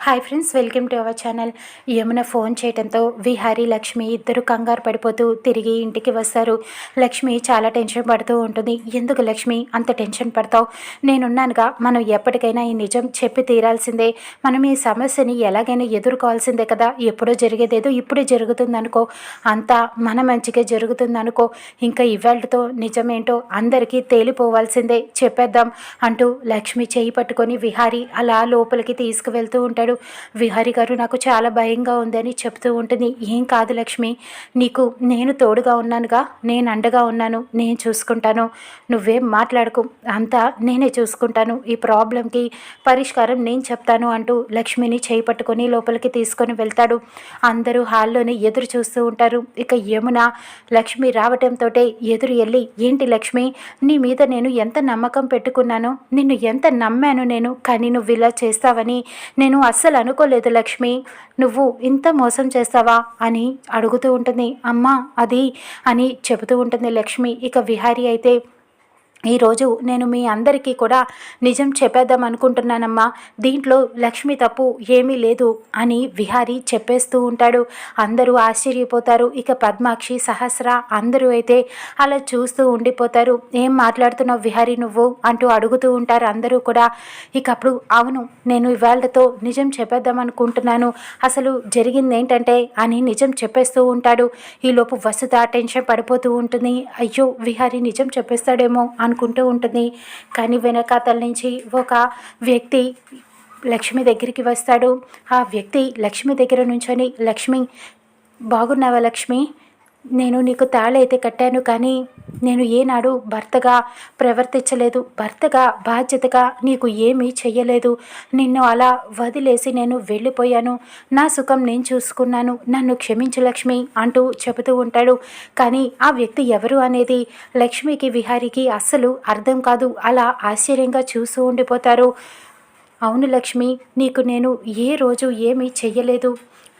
Hi friends welcome to our channel Yamuna phone చేయడంతో విహారీ లక్ష్మి ఇద్దరు కంగారు పడిపోతూ తిరిగి ఇంటికి వస్తారు. లక్ష్మి చాలా టెన్షన్ పడుతూ ఉంటుంది. ఎందుకు లక్ష్మి? అంత టెన్షన్ పడతావు? నేనున్నానుగా. మనం ఎప్పటికైనా ఈ నిజం చెప్పి తీరాల్సిందే. మనం ఈ సమస్యని ఎలాగైనా ఎదుర్కోవాల్సిందే కదా. ఎప్పుడో జరిగేదేదో ఇప్పుడే జరుగుతుందనుకో. అంతా మన మంచిగా జరుగుతుందనుకో. ఇంకా ఇవాళతో నిజమేంటో అందరికీ తేలిపోవాల్సిందే. చెప్పేద్దాం అంటూ లక్ష్మి చేయి పట్టుకొని విహారీ అలా లోపలికి తీసుకువెళ్తూ ఉంటాడు. విహారి గారు నాకు చాలా భయంగా ఉందని చెప్తూ ఉంటుంది. ఏం కాదు లక్ష్మి. నీకు నేను తోడుగా ఉన్నానుగా. నేను అండగా ఉన్నాను. నేను చూసుకుంటాను. నువ్వేం మాట్లాడకు. అంతా నేనే చూసుకుంటాను. ఈ ప్రాబ్లంకి పరిష్కారం నేను చెప్తాను అంటూ లక్ష్మిని చేయి పట్టుకొని లోపలికి తీసుకొని వెళ్తాడు. అందరూ హాల్లోనే ఎదురు చూస్తూ ఉంటారు. ఇక యమున లక్ష్మి రావటంతో ఎదురు వెళ్ళి ఏంటి లక్ష్మి? నీ మీద నేను ఎంత నమ్మకం పెట్టుకున్నాను? నిన్ను ఎంత నమ్మాను నేను? కానీ నువ్వు ఇలా చేస్తావని నేను అస్సలు అనుకోలేదు లక్ష్మి. నువ్వు ఇంత మోసం చేస్తావా? అని అడుగుతూ ఉంటుంది. అమ్మ అది అని చెబుతూ ఉంటుంది లక్ష్మి. ఇక విహారీ అయితే ఈరోజు నేను మీ అందరికీ కూడా నిజం చెప్పేద్దాం అనుకుంటున్నానమ్మా. దీంట్లో లక్ష్మి తప్పు ఏమీ లేదు అని విహారి చెప్పేస్తూ ఉంటాడు. అందరూ ఆశ్చర్యపోతారు. ఇక పద్మాక్షి సహస్ర అందరూ అయితే అలా చూస్తూ ఉండిపోతారు. ఏం మాట్లాడుతున్నావు విహారి నువ్వు? అంటూ అడుగుతూ ఉంటారు అందరూ కూడా. ఇక అప్పుడు అవును నేను ఇవాళతో నిజం చెప్పేద్దాం అనుకుంటున్నాను. అసలు జరిగింది ఏంటంటే అని నిజం చెప్పేస్తూ ఉంటాడు. ఈలోపు వసుత టెన్షన్ పడిపోతూ ఉంటుంది. అయ్యో విహారి నిజం చెప్పేస్తాడేమో అనుకుంటూ ఉంటుంది. కానీ వెనకాతల నుంచి ఒక వ్యక్తి లక్ష్మి దగ్గరికి వస్తాడు. ఆ వ్యక్తి లక్ష్మి దగ్గర నుంచొని లక్ష్మి బాగున్నావా లక్ష్మి? నేను నీకు తాళైతే కట్టాను కానీ నేను ఏనాడు భర్తగా ప్రవర్తించలేదు భర్తగా బాధ్యతగా నీకు ఏమీ చెయ్యలేదు. నిన్ను అలా వదిలేసి నేను వెళ్ళిపోయాను. నా సుఖం నేను చూసుకున్నాను. నన్ను క్షమించు లక్ష్మి అంటూ చెబుతూ ఉంటాడు. కానీ ఆ వ్యక్తి ఎవరు అనేది లక్ష్మికి విహారికి అస్సలు అర్థం కాదు. అలా ఆశ్చర్యంగా చూస్తూ ఉండిపోతారు. అవును లక్ష్మి నీకు నేను ఏ రోజు ఏమీ చెయ్యలేదు.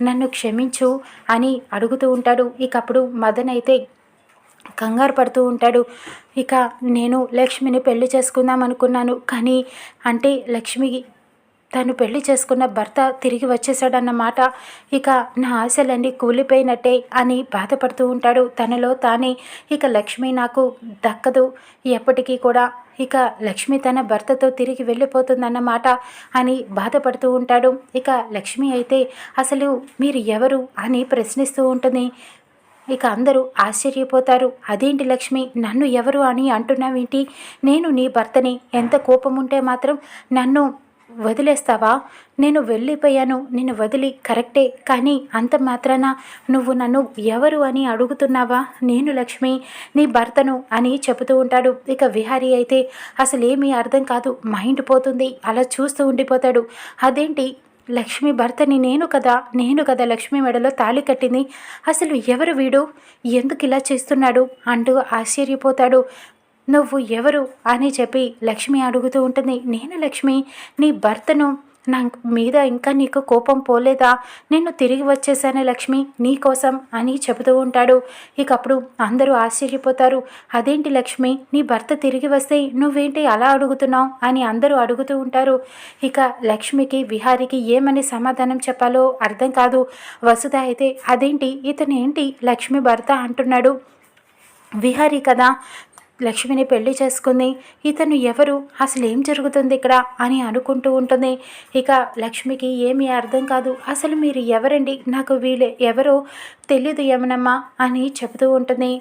నన్ను క్షమించు అని అడుగుతూ ఉంటాడు. ఇక అప్పుడు మదన్ అయితే కంగారు పడుతూ ఉంటాడు. ఇక నేను లక్ష్మిని పెళ్ళి చేసుకుందాం అనుకున్నాను. కానీ అంటే లక్ష్మి తను పెళ్ళి చేసుకున్న భర్త తిరిగి వచ్చేసాడన్నమాట ఇక నా ఆశలన్నీ కూలిపోయినట్టే అని బాధపడుతూ ఉంటాడు. తనలో తానే ఇక లక్ష్మి నాకు దక్కదు. ఎప్పటికీ కూడా ఇక లక్ష్మి తన భర్తతో తిరిగి వెళ్ళిపోతుందన్నమాట అని బాధపడుతూ ఉంటాడు. ఇక లక్ష్మి అయితే అసలు మీరు ఎవరు అని ప్రశ్నిస్తూ ఉంటుంది. ఇక అందరూ ఆశ్చర్యపోతారు. అదేంటి లక్ష్మి? నన్ను ఎవరు అని అంటున్నావేంటి? నేను నీ భర్తని. ఎంత కోపం ఉంటే మాత్రం నన్ను వదిలేస్తావా? నేను వెళ్ళిపోయాను నిన్ను వదిలి కరెక్టే కానీ అంత మాత్రాన నువ్వు నన్ను ఎవరు అని అడుగుతున్నావా? నేను లక్ష్మి నీ భర్తను అని చెబుతూ ఉంటాడు. ఇక విహారీ అయితే అసలేమీ అర్థం కాదు. మైండ్ పోతుంది. అలా చూస్తూ ఉండిపోతాడు. అదేంటి? లక్ష్మి భర్తని నేను కదా నేను కదా లక్ష్మి మెడలో తాళి కట్టింది? అసలు ఎవరు వీడు? ఎందుకు ఇలా చేస్తున్నాడు? అంటూ ఆశ్చర్యపోతాడు. నువ్వు ఎవరు? అని చెప్పి లక్ష్మి అడుగుతూ ఉంటుంది. నేను లక్ష్మి నీ భర్తను. నా మీద ఇంకా నీకు కోపం పోలేదా? నేను తిరిగి వచ్చేసానే లక్ష్మి నీకోసం అని చెబుతూ ఉంటాడు. ఇక అప్పుడు అందరూ ఆశ్చర్యపోతారు. అదేంటి లక్ష్మి నీ భర్త తిరిగి వస్తే నువ్వేంటి అలా అడుగుతున్నావు? అని అందరూ అడుగుతూ ఉంటారు. ఇక లక్ష్మికి విహారికి ఏమని సమాధానం చెప్పాలో అర్థం కాదు. వసుధ అయితే అదేంటి? ఇతను ఏంటి లక్ష్మి భర్త? అంటున్నాడు. విహారీ కదా లక్ష్మిని పెళ్ళి చేసుకుంది. ఇతను ఎవరు? అసలు ఏం జరుగుతుంది ఇక్కడ? అని అనుకుంటూ ఉంటుంది. ఇక లక్ష్మికి ఏమీ అర్థం కాదు. అసలు మీరు ఎవరండి? నాకు వీళ్ళు ఎవరో తెలీదు ఏమనమ్మా అని చెబుతూ ఉంటుంది.